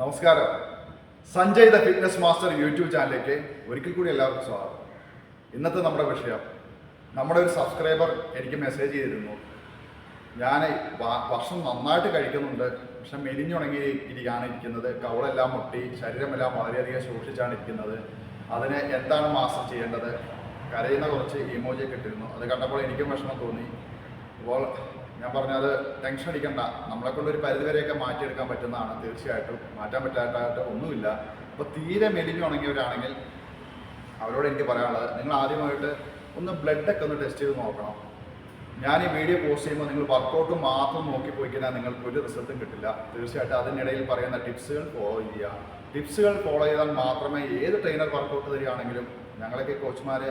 നമസ്കാരം. Sanjay the fitness master YouTube ചാനലിലേക്ക് ഒരിക്കൽ കൂടി എല്ലാവർക്കും സ്വാഗതം. ഇന്നത്തെ നമ്മുടെ വിഷയം നമ്മുടെ ഒരു സബ്സ്ക്രൈബർ എനിക്ക് മെസ്സേജ് ചെയ്തിരുന്നു. ഞാൻ ഭക്ഷണം നന്നായിട്ട് കഴിക്കുന്നുണ്ട് പക്ഷെ മെലിഞ്ഞുണങ്ങി ഇരിക്കുകയാണ് ഇരിക്കുന്നത് കവളെല്ലാം മുട്ടി ശരീരമെല്ലാം വളരെയധികം സൂക്ഷിച്ചാണ് ഇരിക്കുന്നത്. അതിന് എന്താണ് മാസ്റ്റർ ചെയ്യേണ്ടത്? കരയുന്ന കുറച്ച് ഇമോജിയൊക്കെ ഇട്ടിരുന്നു. അത് കണ്ടപ്പോൾ എനിക്കും വിഷമം തോന്നി. അപ്പോൾ ഞാൻ പറഞ്ഞത് ടെൻഷൻ അടിക്കണ്ട. നമ്മളെ കൊണ്ട് ഒരു പരിധിവരെയൊക്കെ മാറ്റിയെടുക്കാൻ പറ്റുന്നതാണ്. തീർച്ചയായിട്ടും. മാറ്റാൻ പറ്റാത്ത ഒന്നുമില്ല. അപ്പോൾ തീരെ മെലിഞ്ഞു ഉണങ്ങിയവരാണെങ്കിൽ അവരോട് എനിക്ക് പറയാനുള്ളത് നിങ്ങൾ ആദ്യമായിട്ട് ഒന്ന് ബ്ലഡൊക്കെ ഒന്ന് ടെസ്റ്റ് ചെയ്ത് നോക്കണം. ഞാൻ ഈ വീഡിയോ പോസ്റ്റ് ചെയ്യുമ്പോൾ നിങ്ങൾ വർക്കൗട്ട് മാത്രം നോക്കി പോയി കഴിഞ്ഞാൽ നിങ്ങൾക്ക് ഒരു റിസൾട്ടും കിട്ടില്ല. തീർച്ചയായിട്ടും അതിനിടയിൽ പറയുന്ന ടിപ്സുകൾ ഫോളോ ചെയ്യുക. ടിപ്സുകൾ ഫോളോ ചെയ്താൽ മാത്രമേ ഏത് ട്രെയിനർ വർക്കൗട്ട് തരികയാണെങ്കിലും ഞങ്ങളൊക്കെ കോച്ചുമാരെ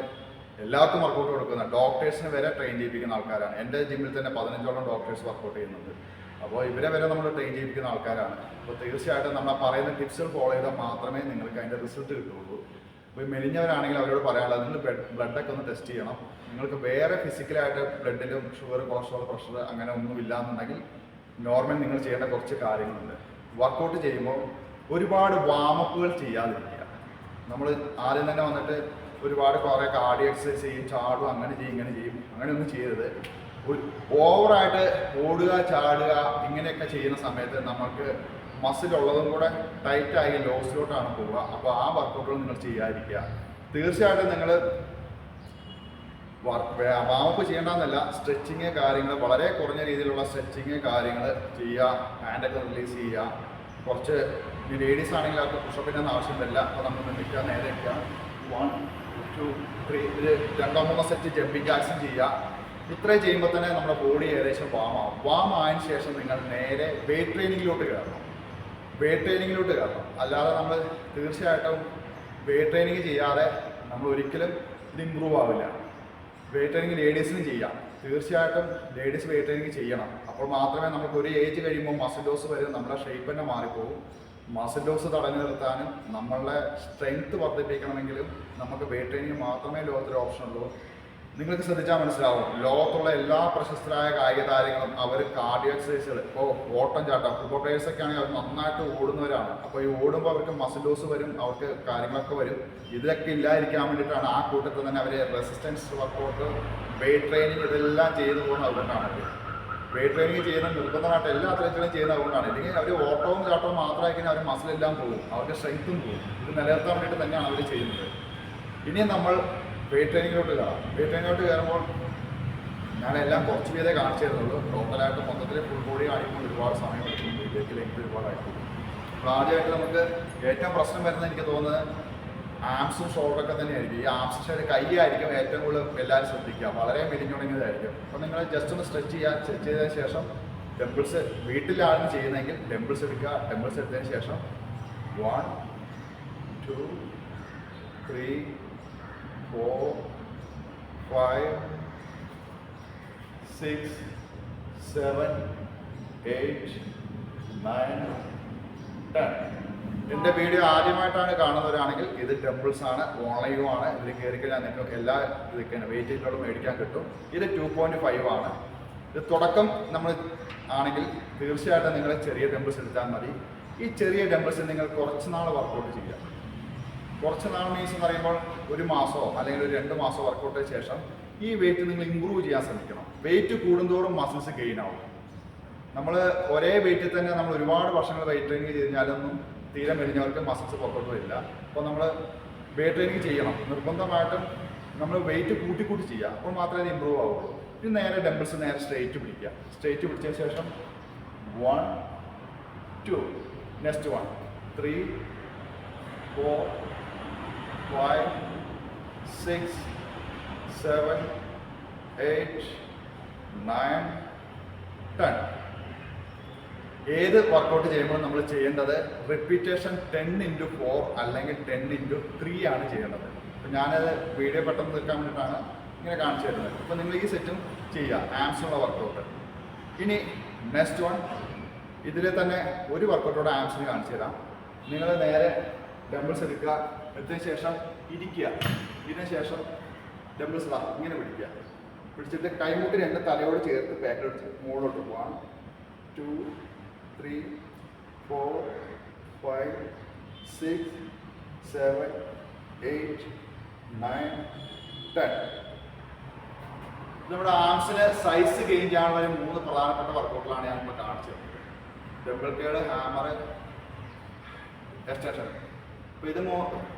എല്ലാവർക്കും വർക്കൗട്ട് കൊടുക്കുന്ന ഡോക്ടേഴ്സിന് വരെ ട്രെയിൻ ചെയ്യിപ്പിക്കുന്ന ആൾക്കാരാണ്. എന്റെ ജിമ്മിൽ തന്നെ പതിനഞ്ചോളം ഡോക്ടേഴ്സ് വർക്കൗട്ട് ചെയ്യുന്നുണ്ട്. അപ്പോൾ ഇവരെ വരെ നമ്മൾ ട്രെയിൻ ചെയ്യിപ്പിക്കുന്ന ആൾക്കാരാണ്. അപ്പോൾ തീർച്ചയായിട്ടും നമ്മൾ പറയുന്ന ടിപ്സുകൾ ഫോളോ ചെയ്താൽ മാത്രമേ നിങ്ങൾക്ക് അതിന്റെ റിസൾട്ട് കിട്ടുള്ളൂ അപ്പോൾ ഈ മെലിഞ്ഞവരാണെങ്കിൽ അവരോട് പറയാനുള്ളത് നിങ്ങൾ ബ്ലഡൊക്കെ ഒന്ന് ടെസ്റ്റ് ചെയ്യണം. നിങ്ങൾക്ക് വേറെ ഫിസിക്കലായിട്ട് ബ്ലഡിലും ഷുഗർ കൊളസ്ട്രോൾ പ്രഷർ അങ്ങനെ ഒന്നും ഇല്ലാന്നുണ്ടെങ്കിൽ നോർമൽ നിങ്ങൾ ചെയ്യേണ്ട കുറച്ച് കാര്യങ്ങളുണ്ട്. വർക്കൗട്ട് ചെയ്യുമ്പോൾ ഒരുപാട് വാമപ്പുകൾ ചെയ്യാതിരിക്കുക. നമ്മൾ ആദ്യം തന്നെ വന്നിട്ട് ഒരുപാട് കുറേ കാർഡി എക്സസൈസ് ചെയ്യും ചാടും അങ്ങനെ ചെയ്യും ഇങ്ങനെ ചെയ്യും. അങ്ങനെയൊന്നും ഒരു ഓവറായിട്ട് ഓടുക ചാടുക ഇങ്ങനെയൊക്കെ ചെയ്യുന്ന സമയത്ത് നമുക്ക് മസിൽ ഉള്ളതും കൂടെ ടൈറ്റായി ലോസിലോട്ടാണ് പോവുക. അപ്പോൾ ആ വർക്കൗട്ടുകൾ നിങ്ങൾ ചെയ്യാതിരിക്കുക. തീർച്ചയായിട്ടും നിങ്ങൾ വാമപ്പ് ചെയ്യേണ്ടെന്നല്ല സ്ട്രെച്ചിങ് കാര്യങ്ങൾ വളരെ കുറഞ്ഞ രീതിയിലുള്ള സ്ട്രെച്ചിങ് കാര്യങ്ങൾ ചെയ്യുക ഹാൻഡൊക്കെ റിലീസ് ചെയ്യുക. കുറച്ച് ലേഡീസ് ആണെങ്കിൽ അവർക്ക് പുഷപ്പിന്റെ ആവശ്യം വരില്ല അപ്പോൾ നമ്മൾ നിൽക്കുക നേരെ നിൽക്കുക. വൺ ടു ത്രീ ഇത് രണ്ടോ മൂന്നോ സെറ്റ് ജമ്പിങ് ആക്ഷൻ ചെയ്യുക ഇത്രയും ചെയ്യുമ്പോൾ തന്നെ നമ്മുടെ ബോഡി ഏകദേശം വാം ആവും. വാം ആയതിനു ശേഷം നിങ്ങൾ നേരെ വെയിറ്റ് ട്രെയിനിങ്ങിലോട്ട് കയറണം. വെയിറ്റ് ട്രെയിനിങ്ങിലോട്ട് കയറണം. അല്ലാതെ നമ്മൾ തീർച്ചയായിട്ടും വെയിറ്റ് ട്രെയിനിങ് ചെയ്യാതെ നമ്മൾ ഒരിക്കലും ഇത് ഇമ്പ്രൂവ് ആവില്ല. വെയിറ്റ് ട്രെയിനിങ് ലേഡീസിനും ചെയ്യാം. തീർച്ചയായിട്ടും ലേഡീസ് വെയിറ്റ് ട്രെയിനിങ് ചെയ്യണം. അപ്പോൾ മാത്രമേ നമുക്ക് ഒരു ഏജ് കഴിയുമ്പോൾ മസിൽ ഡോസ് വരും നമ്മുടെ ഷേപ്പ് തന്നെ മാറിപ്പോകും മസിൽ ലോസ് തടഞ്ഞു നിർത്താനും നമ്മളുടെ സ്ട്രെങ്ത് വർദ്ധിപ്പിക്കണമെങ്കിലും നമുക്ക് വെയിറ്റ് ട്രെയിനിങ് മാത്രമേ ലോകത്തിൽ ഓപ്ഷൻ ഉള്ളൂ. നിങ്ങൾക്ക് ശ്രദ്ധിച്ചാൽ മനസ്സിലാവും. ലോകത്തുള്ള എല്ലാ പ്രശസ്തരായ കായിക താരങ്ങളും അവർ കാർഡിയോ എക്സസൈസുകൾ ഇപ്പോൾ ഓട്ടം ചാട്ടം. ഫുട്ബോൾ പ്ലേയേഴ്സ് ഒക്കെ ആണെങ്കിൽ അവർ നന്നായിട്ട് ഓടുന്നവരാണ്. അപ്പോൾ ഈ ഓടുമ്പോൾ അവർക്ക് മസിൽ ലോസ് വരും അവർക്ക് കാര്യങ്ങളൊക്കെ വരും. ഇതൊക്കെ ഇല്ലാതിരിക്കാൻ വേണ്ടിയിട്ടാണ് ആ കൂട്ടത്തിൽ തന്നെ അവർ റെസിസ്റ്റൻസ് വർക്കൗട്ട് വെയിറ്റ് ട്രെയിനിങ് ഇതെല്ലാം ചെയ്തു പോകുന്നത് അതുകൊണ്ടാണ് വെയിറ്റ് ട്രെയിനിങ് ചെയ്യുന്ന നിർബന്ധമായിട്ട് എല്ലാ അത്ലറ്റുകളും ചെയ്യുന്ന അതുകൊണ്ടാണ് അല്ലെങ്കിൽ അവർ ഓട്ടവും ചാട്ടവും മാത്രമായി കഴിഞ്ഞാൽ അവർ മസിലെല്ലാം പോകും. അവരുടെ സ്ട്രെങ്ത്തും പോകും. ഇത് നിലനിർത്താൻ വേണ്ടിയിട്ട് തന്നെയാണ് അവർ ചെയ്യുന്നത്. ഇനി നമ്മൾ വെയിറ്റ് ട്രെയിനിങ്ങിലോട്ട് കയറാം. വെയിറ്റ് ട്രെയിനിങ്ങിലോട്ട് കയറുമ്പോൾ ഞാനെല്ലാം കുറച്ച് പേരെ കാണിച്ചു തരുന്നുള്ളൂ. ടോട്ടലായിട്ട് മൊത്തത്തിൽ ഫുൾ ബോഡി കാണിക്കുമ്പോൾ ഒരുപാട് സമയം എടുക്കും. ഇതിലേക്ക് ലെങ്ത് ഒരുപാട് ആയിരിക്കും അപ്പോൾ ആദ്യമായിട്ട് നമുക്ക് ഏറ്റവും പ്രശ്നം വരുന്നത് എനിക്ക് തോന്നുന്നത് ആംസും ഷോൾഡറൊക്കെ തന്നെയായിരിക്കും. ഈ ആംസ് ഷേഡ് കൈയായിരിക്കും ഏറ്റവും കൂടുതൽ എല്ലാവരും ശ്രദ്ധിക്കുക. വളരെ മെലിഞ്ഞുണങ്ങിയതായിരിക്കും. അപ്പോൾ നിങ്ങൾ ജസ്റ്റ് ഒന്ന് സ്ട്രെച്ച് ചെയ്യുക സ്ട്രെച്ച് ചെയ്തതിന് ശേഷം ടെമ്പിൾസ് വീട്ടിലാണ് ചെയ്യുന്നതെങ്കിൽ ടെമ്പിൾസ് എടുക്കുക. ടെമ്പിൾസ് എടുത്തതിന് ശേഷം one two three four five six seven eight nine ten. എന്റെ വീഡിയോ ആദ്യമായിട്ടാണ് കാണുന്നവരാണെങ്കിൽ ഇത് ടെമ്പിൾസ് ആണ് ഓൺലൈനും ആണ്. ഇതിൽ കയറി കഴിഞ്ഞാൽ നിങ്ങൾക്ക് എല്ലാ ഇതൊക്കെയാണ് വെയിറ്റേജിലോട് മേടിക്കാൻ കിട്ടും. ഇത് ടു പോയിന്റ് ഫൈവ് ആണ്. ഇത് തുടക്കം നമ്മൾ ആണെങ്കിൽ തീർച്ചയായിട്ടും നിങ്ങൾ ചെറിയ ടെമ്പിൾസ് എടുത്താൽ മതി. ഈ ചെറിയ ടെമ്പിൾസ് നിങ്ങൾ കുറച്ച് നാൾ വർക്കൗട്ട് ചെയ്യാം കുറച്ച് നാൾ മീൻസ് എന്ന് പറയുമ്പോൾ ഒരു മാസമോ അല്ലെങ്കിൽ ഒരു രണ്ട് മാസമോ വർക്കൗട്ടിന് ശേഷം ഈ വെയിറ്റ് നിങ്ങൾ ഇമ്പ്രൂവ് ചെയ്യാൻ ശ്രമിക്കണം. വെയിറ്റ് കൂടുന്തോറും മസിൽസ് ഗെയിൻ ആവും. നമ്മൾ ഒരേ വെയിറ്റിൽ തന്നെ നമ്മൾ ഒരുപാട് വർഷങ്ങൾ വെയിറ്റ് ട്രെയിനിങ് ചെയ്താലൊന്നും തീരെ മെലിഞ്ഞവർക്ക് മസിൽസ് പുറത്തോട്ട് വരില്ല. അപ്പോൾ നമ്മൾ വെയിറ്റ് ട്രെയിനിങ് ചെയ്യണം. നിർബന്ധമായിട്ടും നമ്മൾ വെയിറ്റ് കൂട്ടി കൂട്ടി ചെയ്യുക. അപ്പോൾ മാത്രമേ അത് ഇമ്പ്രൂവ് ആവുള്ളൂ. ഇത് നേരെ ഡംബിൾസ് നേരെ സ്ട്രെയിറ്റ് പിടിക്കുക. സ്ട്രെയിറ്റ് പിടിച്ചതിന് ശേഷം one two next one three four five six seven eight nine ten. ഏത് വർക്കൗട്ട് ചെയ്യുമ്പോൾ നമ്മൾ ചെയ്യേണ്ടത് റിപ്പീറ്റേഷൻ ടെൻ ഇന്റു ഫോർ അല്ലെങ്കിൽ ടെൻ ഇന്റു ത്രീ ആണ് ചെയ്യേണ്ടത്. അപ്പം ഞാനത് വീഡിയോ പെട്ടെന്ന് തീർക്കാൻ വേണ്ടിയിട്ടാണ് ഇങ്ങനെ കാണിച്ചു തരുന്നത്. അപ്പോൾ നിങ്ങൾ ഈ സെറ്റും ചെയ്യുക. ആംസിനുള്ള വർക്കൗട്ട് ഇനി നെക്സ്റ്റ് വൺ ഇതിൽ തന്നെ ഒരു വർക്കൗട്ടോടെ ആംസിന് കാണിച്ചു തരാം. നിങ്ങൾ നേരെ ഡംബിൾസ് എടുക്കുക. എടുത്തതിന് ശേഷം ഇരിക്കുക. ഇതിന് ശേഷം ഡംബിൾസ് ഇങ്ങനെ പിടിക്കുക. പിടിച്ചിട്ട് കൈമുട്ടി രണ്ട് തലയോട് ചേർത്ത് ബാക്കിലോട്ട് മുകളിലോട്ട് പോകാം two three four five six seven eight nine ten നമ്മുടെ ആംസിന് സൈസ് ഗെയിൻ ചെയ്യാനുള്ള ഒരു മൂന്ന് പ്രധാനപ്പെട്ട വർക്കൗട്ടുകളാണ് ഞാൻ ഇപ്പോൾ കാണിച്ചത്. ഡബിൾ കേഡ് ഹാമർ എക്സ്റ്റൻഷൻ അപ്പോൾ ഇത്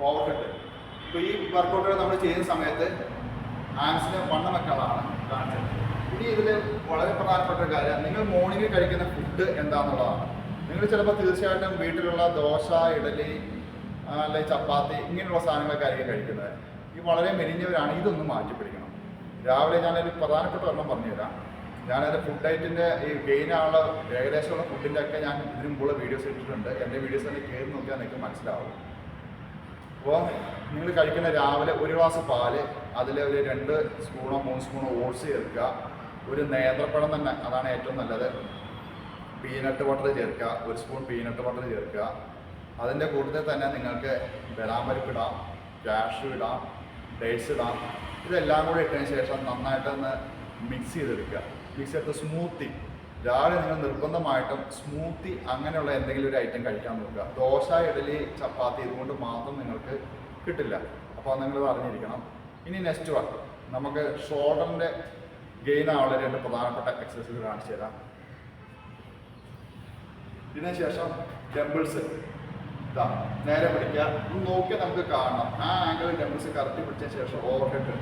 ഓവർ ഹെഡ് ഇപ്പോൾ ഈ വർക്കൗട്ടുകൾ നമ്മൾ ചെയ്യുന്ന സമയത്ത് ആംസിന് വണ്ണം വെക്കാനുള്ളതാണ് കാണിച്ചത്. ഇനി ഇതിൽ വളരെ പ്രധാനപ്പെട്ട ഒരു കാര്യം. നിങ്ങൾ മോർണിംഗ് കഴിക്കുന്ന ഫുഡ് എന്താണെന്നുള്ളതാണ് നിങ്ങൾ ചിലപ്പോൾ തീർച്ചയായിട്ടും വീട്ടിലുള്ള ദോശ ഇഡലി അല്ലെ ചപ്പാത്തി ഇങ്ങനെയുള്ള സാധനങ്ങളൊക്കെ ആയിരിക്കും കഴിക്കുന്നത്. ഈ വളരെ മെലിഞ്ഞവരാണ്. ഇതൊന്നും മാറ്റി പിടിക്കണം. രാവിലെ ഞാനൊരു പ്രധാനപ്പെട്ട ഒരെണ്ണം പറഞ്ഞുതരാം. ഞാനൊരു ഫുഡ് ഡയറ്റിന്റെ ഈ ഗെയിൻ ആയുള്ള ഏകദേശമുള്ള ഫുഡിന്റെ ഒക്കെ ഞാൻ ഇതിനു മുമ്പുള്ള വീഡിയോസ് ഇട്ടിട്ടുണ്ട്. എന്റെ വീഡിയോസ് തന്നെ കയറി നോക്കിയാൽ നിങ്ങൾക്ക് മനസ്സിലാവും. അപ്പോൾ നിങ്ങൾ കഴിക്കുന്ന രാവിലെ ഒരു ഗ്ലാസ് പാൽ അതിൽ ഒരു രണ്ട് സ്പൂണോ മൂന്ന് സ്പൂണോ ഓട്സ് ചേർക്കുക. ഒരു നേന്ത്രപ്പഴം തന്നെ. അതാണ് ഏറ്റവും നല്ലത്. പീനട്ട് ബട്ടർ ചേർക്കുക. ഒരു സ്പൂൺ പീനട്ട് ബട്ടർ ചേർക്കുക. അതിന്റെ കൂട്ടത്തിൽ തന്നെ നിങ്ങൾക്ക് ബദാമരിപ്പ് ഇടാം ക്യാഷ് ഇടാം ഡേറ്റ്സ് ഇടാം. ഇതെല്ലാം കൂടി ഇട്ടതിന് ശേഷം നന്നായിട്ടൊന്ന് മിക്സ് ചെയ്തെടുക്കുക. മിക്സ് ചെയ്തിട്ട് സ്മൂത്തി രാവിലെ നിങ്ങൾ നിർബന്ധമായിട്ടും സ്മൂത്തി അങ്ങനെയുള്ള എന്തെങ്കിലും ഒരു ഐറ്റം കഴിക്കാൻ നോക്കുക. ദോശ ഇഡലി ചപ്പാത്തി ഇതുകൊണ്ട് മാത്രം നിങ്ങൾക്ക് കിട്ടില്ല. അപ്പോൾ നിങ്ങൾ അറിഞ്ഞിരിക്കണം. ഇനി നെക്സ്റ്റ് വൺ നമുക്ക് ഷോൾഡറിന്റെ ഗെയിൻ ആവുള്ള രണ്ട് പ്രധാനപ്പെട്ട എക്സസൈസുകൾ കാണിച്ചു തരാം. ഇതിനുശേഷം ഡംബിൾസ് ഇതാ നേരെ പിടിക്കുക. ഒന്ന് നോക്കിയാൽ നമുക്ക് കാണാം. ആ ആംഗിൾ ഡംബിൾസ് കറക്റ്റ് പിടിച്ച ശേഷം overhead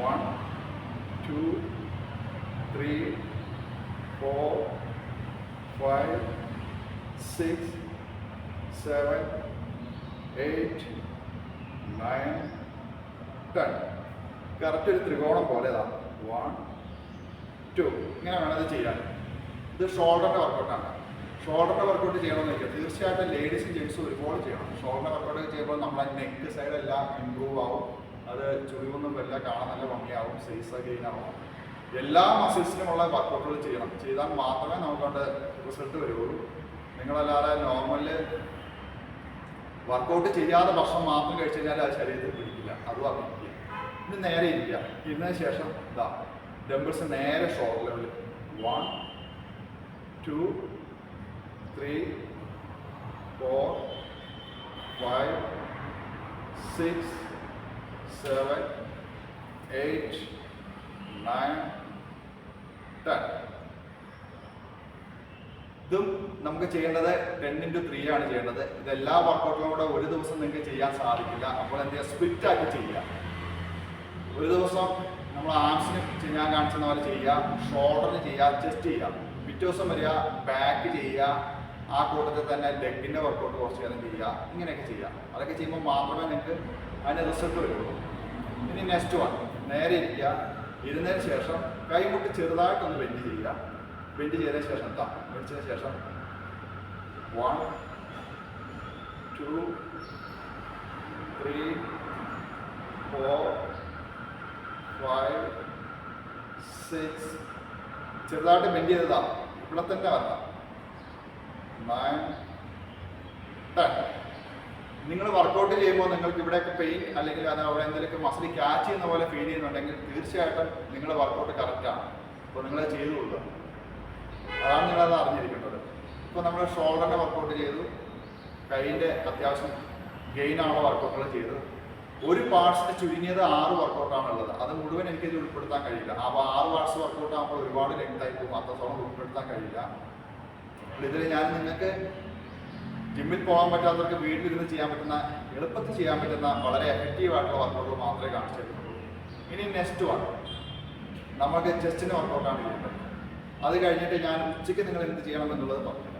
one two three four five six seven eight nine ten correct ഒരു ത്രികോണം പോലെ ഇതാ. വൺ ടു ഇങ്ങനെ വേണം ഇത് ചെയ്യാൻ. ഇത് ഷോൾഡറിന്റെ വർക്കൗട്ടാണ് ഷോൾഡറിന്റെ വർക്കൗട്ട് ചെയ്യണമെന്ന് വെച്ചാൽ തീർച്ചയായിട്ടും ലേഡീസും ജെൻസും ഒരുപോലെ ചെയ്യണം. ഷോൾഡർ വർക്കൗട്ട് ചെയ്യുമ്പോൾ നമ്മളെ നെക്ക് സൈഡ് എല്ലാം ഇമ്പ്രൂവ് ആവും. അത് ചുളിവൊന്നും വല്ല കാണാൻ നല്ല ഭംഗിയാവും സൈസ് ഗെയിൻ ആവും. എല്ലാ മസിൽസിനുമുള്ള വർക്കൗട്ടുകൾ ചെയ്യണം. ചെയ്താൽ മാത്രമേ നമുക്കവിടെ റിസൾട്ട് വരുള്ളൂ നിങ്ങളല്ലാതെ നോർമൽ വർക്കൗട്ട് ചെയ്യാതെ ഭക്ഷണം മാത്രം കഴിച്ചു കഴിഞ്ഞാൽ അത് ശരീരത്തിൽ പിടിക്കില്ല. അത് പറഞ്ഞിരിക്കുക ഇത് നേരെ ഇരിക്കുക. ഇരുന്നതിന് ശേഷം ഇതാ ഡംബിൾസ് നേരെ ഷോൾഡർ ലെവലിൽ one two three four five six seven eight nine ten ഇതും നമുക്ക് ചെയ്യേണ്ടത് ടെൻ ഇന്റു ത്രീ ആണ് ചെയ്യേണ്ടത്. ഇതെല്ലാ വർക്കൗട്ടിലും കൂടെ ഒരു ദിവസം നിങ്ങൾക്ക് ചെയ്യാൻ സാധിക്കില്ല. അപ്പോൾ എന്ത് ചെയ്യുക? സ്പ്ലിറ്റ് ആക്കി ചെയ്യുക. ഒരു ദിവസം നമ്മൾ ആംസിന് ഞാൻ കാണിച്ചെന്ന പോലെ ചെയ്യുക ഷോൾഡറിന് ചെയ്യുക ചെസ്റ്റ് ചെയ്യുക. പിറ്റേ ദിവസം വരിക ബാക്ക് ചെയ്യുക ആ കൂട്ടത്തിൽ തന്നെ ലെഗിന്റെ വർക്കൗട്ട് കുറച്ച് നേരം ചെയ്യുക ഇങ്ങനെയൊക്കെ ചെയ്യുക. അതൊക്കെ ചെയ്യുമ്പോൾ മാത്രമേ നിങ്ങൾക്ക് അതിന്റെ റിസൾട്ട് വരുള്ളൂ. ഇനി നെക്സ്റ്റ് വൺ നേരെ ഇരിക്കുക. ഇരുന്നതിന് ശേഷം കൈമുട്ട് ചെറുതായിട്ടൊന്ന് ബെൻഡ് ചെയ്യുക. ബെൻഡ് ചെയ്തതിന് ശേഷം താ വെടിച്ചതിന് ശേഷം one two three four five six ചെറുതായിട്ട് ബെൻഡ് ചെയ്തതാ. ഇവിടെ തന്നെ വരണം നയൻ ടെൻ നിങ്ങൾ വർക്കൗട്ട് ചെയ്യുമ്പോൾ നിങ്ങൾക്ക് ഇവിടെയൊക്കെ പെയിൻ അല്ലെങ്കിൽ അത് അവിടെ എന്തെങ്കിലുമൊക്കെ മസിൽ ക്യാച്ച് ചെയ്യുന്ന പോലെ ഫീൽ ചെയ്യുന്നുണ്ടെങ്കിൽ തീർച്ചയായിട്ടും നിങ്ങളുടെ വർക്കൗട്ട് കറക്റ്റാണ് അപ്പോൾ നിങ്ങൾ ചെയ്തു കൊടുക്കുക. അതാണ് നിങ്ങളത് അറിഞ്ഞിരിക്കേണ്ടത്. ഇപ്പോൾ നമ്മൾ ഷോൾഡറിന്റെ വർക്കൗട്ട് ചെയ്തു. കൈയിന്റെ അത്യാവശ്യം ഗെയിനാണുള്ള വർക്കൗട്ടുകൾ ചെയ്തു ഒരു പാർട്സിന് ചുരുങ്ങിയത് ആറ് വർക്കൗട്ടാണ് ഉള്ളത് അത് മുഴുവൻ എനിക്കിത് ഉൾപ്പെടുത്താൻ കഴിയില്ല. അപ്പോൾ ആറ് പാർട്സ് വർക്കൗട്ട് ആകുമ്പോൾ ഒരുപാട് ലെങ്ത് ആയി പോകും. അത്രത്തോളം ഉൾപ്പെടുത്താൻ കഴിയില്ല. ഇതിൽ ഞാൻ നിങ്ങൾക്ക് ജിമ്മിൽ പോകാൻ പറ്റാത്തവർക്ക് വീട്ടിലിരുന്ന് ചെയ്യാൻ പറ്റുന്ന എളുപ്പത്തിൽ ചെയ്യാൻ പറ്റുന്ന വളരെ എഫക്റ്റീവ് ആയിട്ടുള്ള വർക്കൗട്ടുകൾ മാത്രമേ കാണിച്ചു ഇനി നെക്സ്റ്റ് വൺ നമുക്ക് ചെസ്റ്റിന് വർക്കൗട്ടാണ് ചെയ്യുന്നത്. അത് കഴിഞ്ഞിട്ട് ഞാൻ ഉച്ചയ്ക്ക് നിങ്ങൾ എന്ത് ചെയ്യണം എന്നുള്ളത് പറഞ്ഞില്ല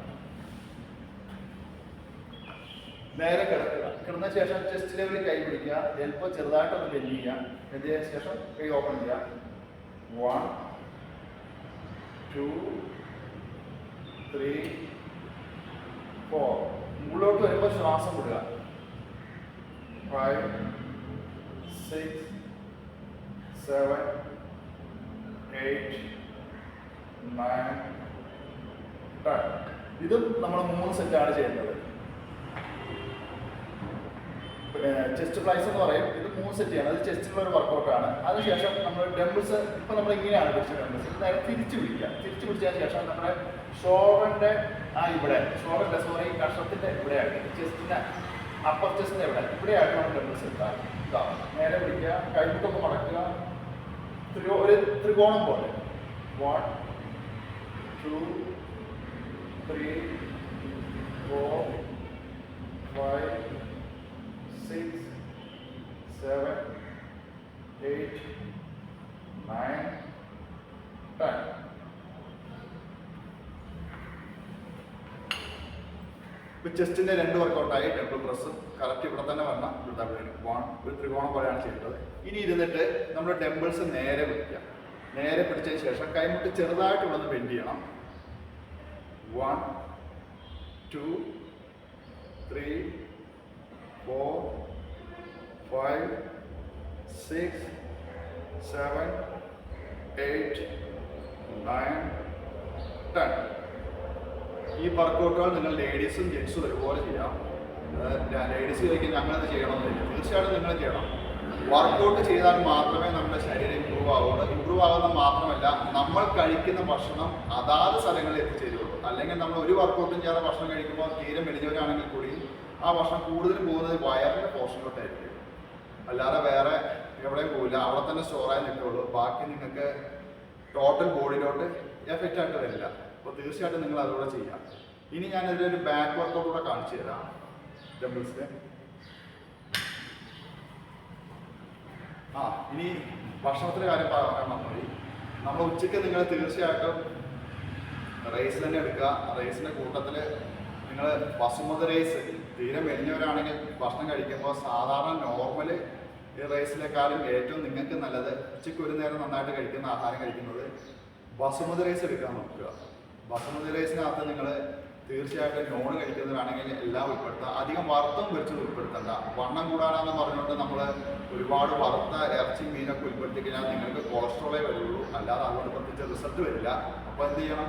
നേരെ കിടക്കുക. കിടന്ന ശേഷം ചെസ്റ്റ് ലെവലിൽ കൈ പിടിക്കുക. ചിലപ്പോൾ ചെറുതായിട്ടൊന്ന് ബെൻഡ് ചെയ്യുക. ബെൻഡ് ചെയ്തതിന് ശേഷം കൈ ഓപ്പൺ ചെയ്യുക. വൺ ടു ത്രീ ഫോർ മുകളിലോട്ട് വരുമ്പോൾ ശ്വാസം വിടുക. Five six seven eight nine ten ഇതും നമ്മൾ മൂന്ന് സെറ്റാണ് ചെയ്യുന്നത്. ചെസ്റ്റ് ഫ്ലൈസ് എന്ന് പറയും. ഇത് മൂന്ന് സെറ്റ് ചെയ്യണം. അത് ചെസ്റ്റിലുള്ള ഒരു വർക്കൗട്ടാണ് അതിനുശേഷം നമ്മൾ ഡംബിൾസ് ഇപ്പം നമ്മൾ ഇങ്ങനെയാണ് പിടിച്ച ഡംബിൾസ് നേരെ തിരിച്ച് പിടിക്കുക. തിരിച്ച് പിടിച്ചതിന് ശേഷം നമ്മുടെ ഷോൾഡറിന്റെ ആ ഇവിടെ. ഷോൾഡറിന്റെ സോറി കഷത്തിന്റെ ഇവിടെ ആയിട്ട് ചെസ്റ്റിന്റെ അപ്പർ ചെസ്റ്റിന്റെ ഇവിടെ. ഇവിടെ നമ്മൾ ഡംബിൾസ് എടുത്താൽ ഇതാണ് നേരെ പിടിക്കുക. കൈമുട്ടൊക്കെ മടക്കുക. ത്രികോ- ഒരു ത്രികോണം പോലെ. One two three four five six seven eight nine ten ഇപ്പൊ ചെസ്റ്റിന്റെ രണ്ട് വർക്കൗട്ടായി ടെമ്പിൾ പ്രസ്സും കറക്റ്റ് ഇവിടെ തന്നെ വന്ന ഒരു ത്രികോണം പോലെയാണ് ചെയ്യേണ്ടത്. ഇനി ഇരുന്നിട്ട് നമ്മൾ ടെമ്പിൾസ് നേരെ പിടിക്കുക നേരെ പിടിച്ചതിന് ശേഷം കൈമുട്ട് ചെറുതായിട്ട് ഇവിടെ ബെൻഡ് ചെയ്യണം. One two three four five six seven eight nine ten ഈ വർക്കൗട്ടുകൾ നിങ്ങൾ ലേഡീസും ജെൻസും ഒരുപോലെ ചെയ്യാം. ലേഡീസ് ചോദിക്കും ഞങ്ങളത് ചെയ്യണമെന്നില്ല. തീർച്ചയായിട്ടും നിങ്ങൾ ചെയ്യണം. വർക്കൗട്ട് ചെയ്താൽ മാത്രമേ നമ്മുടെ ശരീരം ഇമ്പ്രൂവ് ആവുള്ളൂ. ഇമ്പ്രൂവ് ആകുന്ന മാത്രമല്ല നമ്മൾ കഴിക്കുന്ന ഭക്ഷണം അതാത് സ്ഥലങ്ങളിൽ എത്തിച്ചേരുള്ളൂ. അല്ലെങ്കിൽ നമ്മൾ ഒരു വർക്കൗട്ടും ചെയ്യാതെ ഭക്ഷണം കഴിക്കുമ്പോൾ തീരെ മെലിഞ്ഞവരാണെങ്കിൽ കൂടി ആ ഭക്ഷണം കൂടുതൽ പോകുന്നത് വയറിന്റെ പോർഷനിലോട്ടായിരിക്കും. അല്ലാതെ വേറെ എവിടെയും പോകില്ല അവിടെ തന്നെ സ്റ്റോറായി നിൽക്കുള്ളൂ. ബാക്കി നിങ്ങൾക്ക് ടോട്ടൽ ബോഡിയിലോട്ട് എഫക്റ്റ് ആയിട്ട് വരില്ല. അപ്പോൾ തീർച്ചയായിട്ടും നിങ്ങൾ അതുകൂടെ ചെയ്യാം. ഇനി ഞാൻ ഇതിലൊരു ബാക്ക് വർക്കൗട്ട് കൂടെ കാണിച്ചു തരാം. ഡംബിൾസിന് ആ ഇനി ഭക്ഷണത്തിന്റെ കാര്യം പറയാൻ മതി. നമ്മൾ ഉച്ചയ്ക്ക് നിങ്ങൾ തീർച്ചയായിട്ടും റൈസ് തന്നെ എടുക്കുക. റൈസിന്റെ കൂട്ടത്തിൽ നിങ്ങൾ ബസുമതി റൈസ് തീരെ മെലിഞ്ഞവരാണെങ്കിൽ ഭക്ഷണം കഴിക്കുമ്പോൾ സാധാരണ നോർമൽ ഈ റൈസിനേക്കാളും ഏറ്റവും നിങ്ങൾക്ക് നല്ലത് ഉച്ചയ്ക്ക് ഒരു നേരം നന്നായിട്ട് കഴിക്കുന്ന ആഹാരം കഴിക്കുന്നത് ബസുമതി റൈസ് എടുക്കാൻ നോക്കുക. ബസുമതി റൈസിനകത്ത് നിങ്ങൾ തീർച്ചയായിട്ടും നോൺ കഴിക്കുന്നവരാണെങ്കിൽ എല്ലാം ഉൾപ്പെടുത്തുക അധികം വറുത്തും വെച്ചത് ഉൾപ്പെടുത്തണ്ട. വണ്ണം കൂടാനാന്ന് പറഞ്ഞുകൊണ്ട് നമ്മൾ ഒരുപാട് വറുത്ത ഇറച്ചി മീനൊക്കെ ഉൾപ്പെടുത്തി കഴിഞ്ഞാൽ നിങ്ങൾക്ക് കൊളസ്ട്രോളേ വരുള്ളൂ. അല്ലാതെ അതുകൊണ്ട് പ്രത്യേകിച്ച് റിസൾട്ട് വരില്ല. അപ്പോൾ എന്ത് ചെയ്യണം?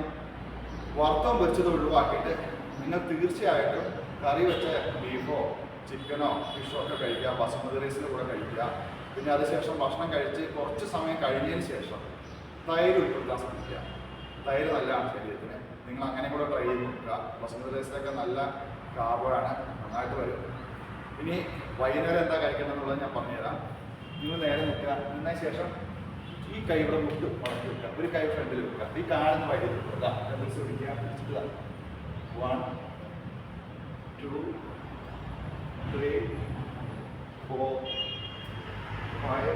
വറുത്തം വെച്ചത് ഒഴിവാക്കിയിട്ട് നിങ്ങൾ തീർച്ചയായിട്ടും കറി വെച്ച ബീഫോ ചിക്കനോ ഫിഷോ ഒക്കെ കഴിക്കുക. ബസുമതി റൈസിൽ കൂടെ കഴിക്കുക. പിന്നെ അതിനുശേഷം ഭക്ഷണം കഴിച്ച് കുറച്ച് സമയം കഴിഞ്ഞതിന് ശേഷം തൈര് ഉൾപ്പെടുത്താൻ ശ്രമിക്കുക. തൈര് നല്ലതാണ് ശരീരത്തിന്. അങ്ങനെ കൂടെ ട്രൈ ചെയ്ത്. നോക്കുക വസന്ത റൈസിലൊക്കെ നല്ല കാർബോയാണ് നന്നായിട്ട് വരും. ഇനി വൈകുന്നേരം എന്താ കഴിക്കേണ്ടതെന്നുള്ളത് ഞാൻ പറഞ്ഞുതരാം. നിങ്ങൾ നേരെ നിൽക്കുക. നിന്നതിന് ശേഷം ഈ കൈ മുട്ട് മടക്കി വെക്കുക. ഒരു കൈ ഫ്രണ്ടിൽ വെക്കുക. ഈ കാണുന്ന വഴി വെക്കുക. ടെമ്പിൾസ് പിടിക്കുക പിടിച്ചിട്ട് one two three four five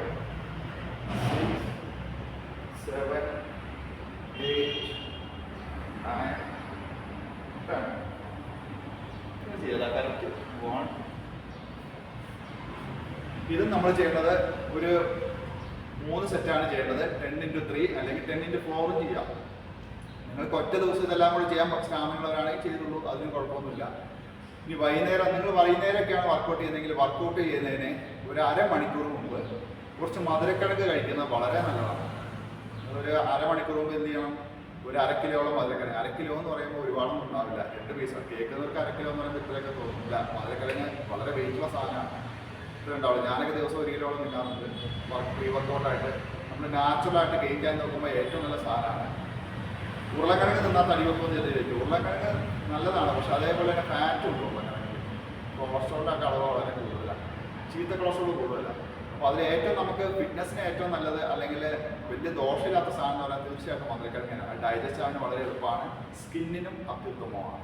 six seven eight nine ten ചെയ്താൽ കറക്റ്റ് വൺ ഇത് നമ്മൾ ചെയ്യേണ്ടത് ഒരു മൂന്ന് സെറ്റാണ് ചെയ്യേണ്ടത്. ടെൻ ഇന്റു ത്രീ അല്ലെങ്കിൽ ടെൻ ഇന്റു ഫോറും ചെയ്യാം നിങ്ങൾക്ക് ഒറ്റ ദിവസം ഇതെല്ലാം കൂടി ചെയ്യാൻ സ്റ്റാമിനുള്ളവരാണെങ്കിൽ ചെയ്തുള്ളൂ. അതിന് കുഴപ്പമൊന്നുമില്ല. ഇനി വൈകുന്നേരം നിങ്ങൾ വൈകുന്നേരമൊക്കെയാണ് വർക്കൗട്ട് ചെയ്യുന്നതെങ്കിൽ വർക്കൗട്ട് ചെയ്യുന്നതിന് ഒരു അരമണിക്കൂർ മുമ്പ് കുറച്ച് മധുരക്കിഴങ്ങ് കഴിക്കുന്നത് വളരെ നല്ലതാണ്. ഒരു അരമണിക്കൂർ മുമ്പ് എന്ത് ചെയ്യണം? ഒരു അര കിലോളം മധുരക്കിഴങ്ങ് അര കിലോ എന്ന് പറയുമ്പോൾ ഒരുപാടൊന്നും ഉണ്ടാവില്ല. രണ്ട് പീസ് കേൾക്കുന്നവർക്ക് അര കിലോ എന്ന് പറയുമ്പോൾ ഇത്രയൊക്കെ തോന്നില്ല മധുരക്കിഴങ്ങ് വളരെ വെയിറ്റുള്ള സാധനമാണ്. ഇത്ര ഉണ്ടാവില്ല. ഞാനൊക്കെ ദിവസം ഒരു കിലോളം വർക്ക് പ്രീ വർക്കൗട്ടായിട്ട് നമ്മൾ നാച്ചുറലായിട്ട് ഗെയിൻ ചെയ്യാൻ നോക്കുമ്പോൾ ഏറ്റവും നല്ല സാധനമാണ്. ഉരുളക്കിഴങ്ങ് തിന്നാൽ തടി വെക്കുമെന്ന് ചോദിച്ചു ഉരുളക്കിഴങ്ങ് നല്ലതാണ്. പക്ഷെ അതേപോലെ തന്നെ ഫാറ്റ് ഉണ്ട് ഉരുളക്കിഴങ്ങ് കൊളസ്ട്രോളിന്റെ അളവ് വളരെ കൂടുതലാണ്. ചീത്ത കൊളസ്ട്രോൾ കൂടുതലാണ്. അപ്പോൾ അതിൽ ഏറ്റവും നമുക്ക് ഫിറ്റ്നസ്സിന് ഏറ്റവും നല്ലത് അല്ലെങ്കിൽ വലിയ ദോഷമില്ലാത്ത സാധനം എന്ന് പറഞ്ഞാൽ തീർച്ചയായിട്ടും മധുരക്കിഴങ്ങ് ഡൈജസ്റ്റ് ആവാൻ വളരെ എളുപ്പമാണ്. സ്കിന്നിനും അത്യുത്തമമാണ്.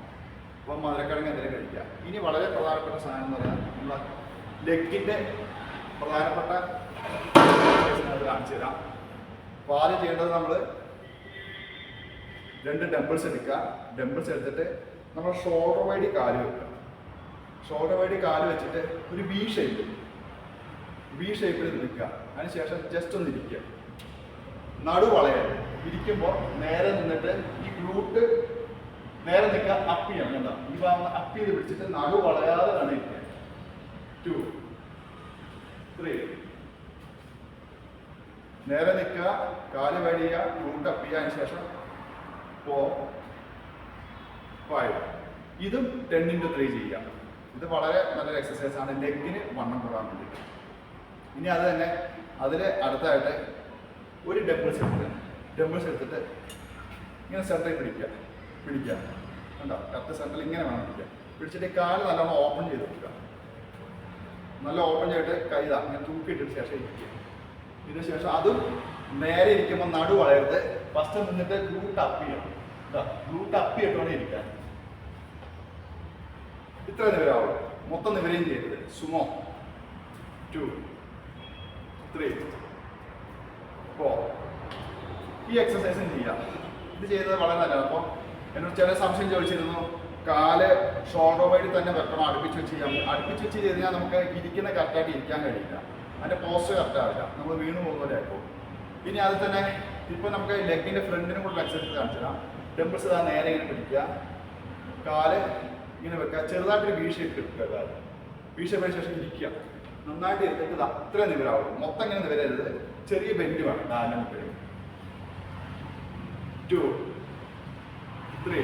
അപ്പോൾ മധുരക്കിഴങ്ങ് എന്തെങ്കിലും കഴിക്കുക ഇനി വളരെ പ്രധാനപ്പെട്ട സാധനം എന്ന് പറയാൻ നമ്മളെ ലെഗിന്റെ പ്രധാനപ്പെട്ട കാണിച്ചു തരാം. അപ്പോൾ ആദ്യം ചെയ്യേണ്ടത് നമ്മൾ രണ്ട് ഡംബിൾസ് എടുക്കുക. ഡംബിൾസ് എടുത്തിട്ട് നമ്മൾ ഷോൾഡർ വൈഡി കാൽ വെക്കുക. ഷോൾഡർ വൈഡി കാൽ വെച്ചിട്ട് ഒരു വി ഷേപ്പ് വി ഷേപ്പിൽ നിൽക്കുക. അതിനുശേഷം ജസ്റ്റ് ഒന്ന് ഇരിക്കുക. നടു വളയരുത് ഇരിക്കുമ്പോൾ നേരെ നിന്നിട്ട് ഈ ഗ്ലൂട്ട് നേരെ നിൽക്കുക അപ്പ് ചെയ്യണം എന്താ ഈ ഭാഗം അപ്പ് ചെയ്ത് പിടിച്ചിട്ട് നടു വളയാതെ തന്നെ ഇരിക്കുക ടു ത്രീ നേരെ നിൽക്കുക കാൽ വഴിയുക ഗ്ലൂട്ട് അപ്പ് ചെയ്യുക. അതിന് ശേഷം ഫോർ ഫൈവ് ഇതും ടെൻ ത്രീ ചെയ്യുക. ഇത് വളരെ നല്ലൊരു എക്സസൈസ് ആണ്. ലെഗിന് വണ്ണം കൂടാൻ വേണ്ടിയിട്ട്. ഇനി അത് തന്നെ അതിൽ അടുത്തായിട്ട് ഒരു ഡബിൾസ് എടുത്ത് ഡബിൾസ് എടുത്തിട്ട് ഇങ്ങനെ സെന്ററിൽ പിടിക്കുക. പിടിക്കുക. കണ്ടോ? കറക്റ്റ് സെന്ററിൽ ഇങ്ങനെ വേണം പിടിക്കുക പിടിച്ചിട്ട് കാൽ നല്ലോണം ഓപ്പൺ ചെയ്ത് വെക്കുക. നല്ല ഓപ്പൺ ചെയ്തിട്ട് കൈതാ ഇങ്ങനെ തൂക്കിയിട്ടിട്ട് ശേഷം ഇരിക്കുക. ഇതിന് ശേഷം അതും നേരെ ഇരിക്കുമ്പോൾ നടു വളയരുത്. ഫസ്റ്റ് നിന്നിട്ട് ഗ്രൂട്ട് അപ്പ് ചെയ്യണം. ഗ്രൂട്ട് അപ്പ് ചെയ്തിട്ടാണ് ഇരിക്കാൻ ഇത്ര നിവരാവുള്ളൂ. മൊത്തം നിവരെയും ചെയ്യരുത്. സുമോ ടു ത്രീ ഫോർ ഈ എക്സസൈസും ചെയ്യാം. ഇത് ചെയ്തത് വളരെ നല്ലതാണ്. അപ്പോൾ എന്നോട് ചില സംശയം ചോദിച്ചിരുന്നു. കാൽ ഷോൾഡർ വഴി തന്നെ വെക്കണം. അടുപ്പിച്ച് വെച്ച് ചെയ്യാം അടുപ്പിച്ച് വെച്ച് ചെയ്ത് കഴിഞ്ഞാൽ നമുക്ക് ഇരിക്കുന്ന കറക്റ്റായിട്ട് ഇരിക്കാൻ കഴിയില്ല. അതിന്റെ പോസ്റ്റ് കറക്റ്റ് ആവില്ല. നമ്മൾ വീണ് പോലെ ആയിപ്പോൾ ഇനി അത് തന്നെ ഇപ്പോൾ നമുക്ക് ലെഗിന്റെ ഫ്രണ്ടിനും കൂടെ എക്സസൈസ് കാണിച്ചിടാം ടെമ്പിൾസ് ഇതാ നേരെ ഇങ്ങനെ പിടിക്കുക. കാൽ ഇങ്ങനെ വെക്കുക. ചെറുതായിട്ടൊരു വീ ഇട്ട് എടുക്കുക കാൽ ഷേപ്പിന് ശേഷം ഇരിക്കുക. നന്നായിട്ട് ഇരുന്നിട്ട് അത്ര നിവരാവുള്ളൂ മൊത്തം ഇങ്ങനെ നിവരരുത്. ചെറിയ ബെൻഡ് വേണം. നാലിന് മുകളിൽ ടു ത്രീ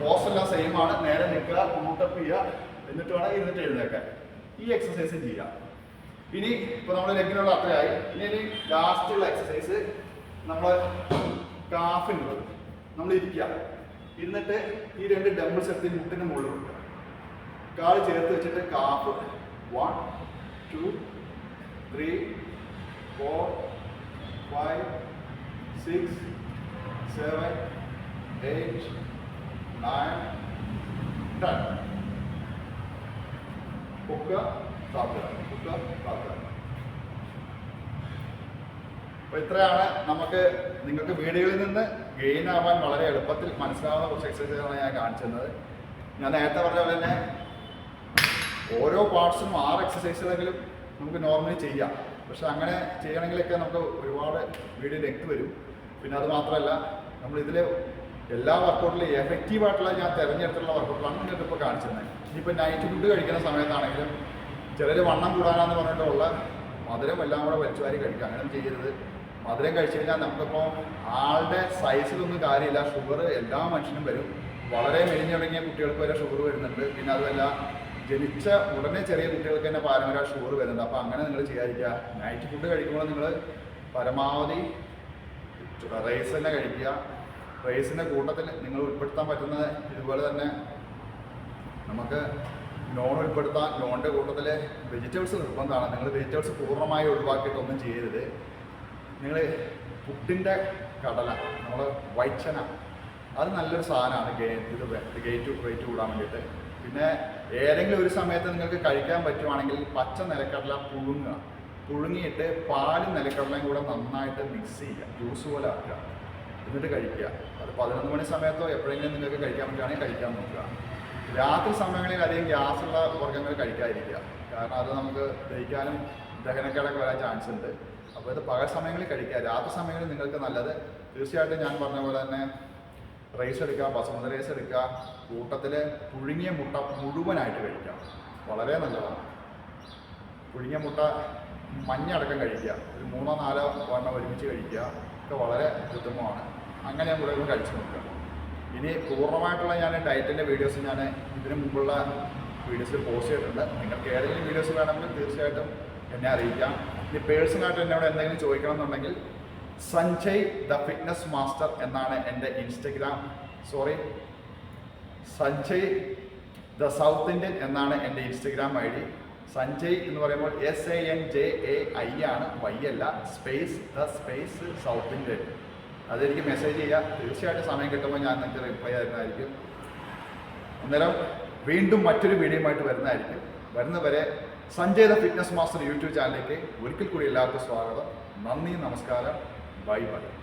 പോസ് എല്ലാം സെയിം ആണ്. നേരെ നിൽക്കുക കൂട്ടപ്പ് ചെയ്യുക എന്നിട്ട് വേണം ഇരുന്നിട്ട് എഴുന്നേക്കാൻ ഈ എക്സസൈസ് ചെയ്യാം. ഇനി ഇപ്പോൾ നമ്മൾ ലെഗിനുള്ള അത്രയായി ഇനി ഇനി ലാസ്റ്റുള്ള എക്സസൈസ് നമ്മൾ കാഫിനുള്ളത് നമ്മൾ ഇരിക്കുക. ഇരുന്നിട്ട് ഈ രണ്ട് ഡബിൾ ശക്തി മുട്ടിന് മുകളിൽ കാൽ ചേർത്ത് വെച്ചിട്ട് calf one two three four five six seven eight nine ten പൊക്കുക താത്തുക പൊക്കുക താത്തുക അപ്പോൾ ഇത്രയാണ് നമുക്ക് നിങ്ങൾക്ക് വീഡിയോയിൽ നിന്ന് ഗെയിൻ ആവാൻ വളരെ എളുപ്പത്തിൽ മനസ്സിലാവുന്ന കുറച്ച് എക്സസൈസുകളാണ് ഞാൻ കാണിച്ചത് ഞാൻ നേരത്തെ പറഞ്ഞ പോലെ തന്നെ ഓരോ പാർട്സും ആറ് എക്സസൈസുകളെങ്കിലും നമുക്ക് നോർമലി ചെയ്യാം. പക്ഷെ അങ്ങനെ ചെയ്യണമെങ്കിലൊക്കെ നമുക്ക് ഒരുപാട് വീഡിയോ ലെങ്ത് വരും. പിന്നെ അത് മാത്രമല്ല നമ്മൾ ഇതിൽ എല്ലാ വർക്കൗട്ടിലും എഫക്റ്റീവ് ആയിട്ടുള്ള ഞാൻ തിരഞ്ഞെടുത്തുള്ള വർക്കൗട്ടിലാണ് നിങ്ങൾക്ക് ഇപ്പോൾ കാണിച്ചത് ഇനിയിപ്പോൾ നൈറ്റ് ഫുഡ് കഴിക്കുന്ന സമയത്താണെങ്കിലും ചിലർ വണ്ണം കൂടാനാന്ന് പറഞ്ഞിട്ടുള്ള മധുരം എല്ലാം കൂടെ വലിച്ചു വാരി കഴിക്കുക. അങ്ങനെ ചെയ്യരുത്. മധുരം കഴിച്ചു കഴിഞ്ഞാൽ നമുക്കിപ്പോൾ ആളുടെ സൈസിലൊന്നും കാര്യമില്ല. ഷുഗർ എല്ലാ മനുഷ്യനും വരും. വളരെ മെലിഞ്ഞിറങ്ങിയ കുട്ടികൾക്ക് വരെ ഷുഗർ വരുന്നുണ്ട്. പിന്നെ അതുമല്ല ജനിച്ച ഉടനെ ചെറിയ കുട്ടികൾക്ക് തന്നെ പാരമ്പര്യ ഷുഗർ വരുന്നുണ്ട്. അപ്പോൾ അങ്ങനെ നിങ്ങൾ ചെയ്യാതിരിക്കുക. നൈറ്റ് ഫുഡ് കഴിക്കുമ്പോൾ നിങ്ങൾ പരമാവധി റൈസ് തന്നെ കഴിക്കുക. റൈസിന്റെ കൂട്ടത്തിൽ നിങ്ങൾ ഉൾപ്പെടുത്താൻ പറ്റുന്നത് ഇതുപോലെ തന്നെ നമുക്ക് നോൺ ഉൾപ്പെടുത്താൻ നോണിന്റെ കൂട്ടത്തിൽ വെജിറ്റബിൾസ് നിർബന്ധമാണ്. നിങ്ങൾ വെജിറ്റബിൾസ് പൂർണമായി ഒഴിവാക്കിയിട്ടൊന്നും ചെയ്യരുത്. നിങ്ങൾ പുട്ടിന്റെ കടല നമ്മൾ വൈറ്റ് വൈച്ചന അത് നല്ലൊരു സാധനമാണ്. ഗേ ഇത് ഗേറ്റ് വെയിറ്റ് കൂടാൻ വേണ്ടിയിട്ട്. പിന്നെ ഏതെങ്കിലും ഒരു സമയത്ത് നിങ്ങൾക്ക് കഴിക്കാൻ പറ്റുവാണെങ്കിൽ പച്ച നിലക്കടല പുഴുങ്ങുക. പുഴുങ്ങിയിട്ട് പാലും നിലക്കടലയും കൂടെ നന്നായിട്ട് മിക്സ് ചെയ്യുക. ജ്യൂസ് പോലെ ആക്കുക. എന്നിട്ട് കഴിക്കുക. അത് പതിനൊന്ന് മണി സമയത്തോ എപ്പോഴെങ്കിലും നിങ്ങൾക്ക് കഴിക്കാൻ പറ്റുകയാണെങ്കിൽ കഴിക്കാൻ നോക്കുക. രാത്രി സമയങ്ങളിൽ അധികം ഗ്യാസുള്ള വർഗങ്ങൾ കഴിക്കാതിരിക്കുക. കാരണം അത് നമുക്ക് ദഹിക്കാനും ദഹനക്കേടൊക്കെ വരാൻ ചാൻസ് ഉണ്ട്. അപ്പോൾ ഇത് പകൽ സമയങ്ങളിൽ കഴിക്കുക. രാത്രി സമയങ്ങളിൽ നിങ്ങൾക്ക് നല്ലത്. തീർച്ചയായിട്ടും ഞാൻ പറഞ്ഞ പോലെ തന്നെ റൈസ് എടുക്കുക ബസുമതി റൈസ് എടുക്കുക കൂട്ടത്തിൽ പുഴുങ്ങിയ മുട്ട മുഴുവനായിട്ട് കഴിക്കാം വളരെ നല്ലതാണ്. പുഴുങ്ങിയ മുട്ട മഞ്ഞ അടക്കം കഴിക്കുക. ഒരു മൂന്നോ നാലോ വണ്ണം ഒരുമിച്ച് കഴിക്കുക. ഒക്കെ വളരെ ഉത്തമമാണ്. അങ്ങനെ ഞാൻ ഒന്ന് കഴിച്ചു നോക്കുക. ഇനി പൂർണമായിട്ടുള്ള ഞാൻ ഡയറ്റിന്റെ വീഡിയോസ് ഞാൻ ഇതിനു മുമ്പുള്ള വീഡിയോസിൽ പോസ്റ്റ് ചെയ്തിട്ടുണ്ട്. നിങ്ങൾക്ക് ഏതെങ്കിലും വീഡിയോസ് വേണമെങ്കിൽ തീർച്ചയായിട്ടും എന്നെ അറിയിക്കാം. ഇനി പേഴ്സണലായിട്ട് എന്നോട് എന്തെങ്കിലും ചോദിക്കണം എന്നുണ്ടെങ്കിൽ സഞ്ജയ് ദ ഫിറ്റ്നസ് മാസ്റ്റർ എന്നാണ് എന്റെ Instagram sorry Sanjay the south Indian എന്നാണ് എന്റെ ഇൻസ്റ്റഗ്രാം ഐ ഡി. സഞ്ജയ് എന്ന് പറയുമ്പോൾ S A N J A I ആണ് വൈ അല്ല space the space south Indian. അതെനിക്ക് മെസ്സേജ് ചെയ്യുക തീർച്ചയായിട്ടും സമയം കിട്ടുമ്പോൾ ഞാൻ നിങ്ങൾക്ക് റിപ്ലൈ തരുന്നതായിരിക്കും. അന്നേരം വീണ്ടും മറ്റൊരു വീഡിയോയുമായിട്ട് വരുന്നതായിരിക്കും. വരുന്നവരെ Sanjay the fitness master YouTube ചാനലിലേക്ക് ഒരിക്കൽ കൂടി എല്ലാവർക്കും സ്വാഗതം. നന്ദി നമസ്കാരം. Bye bye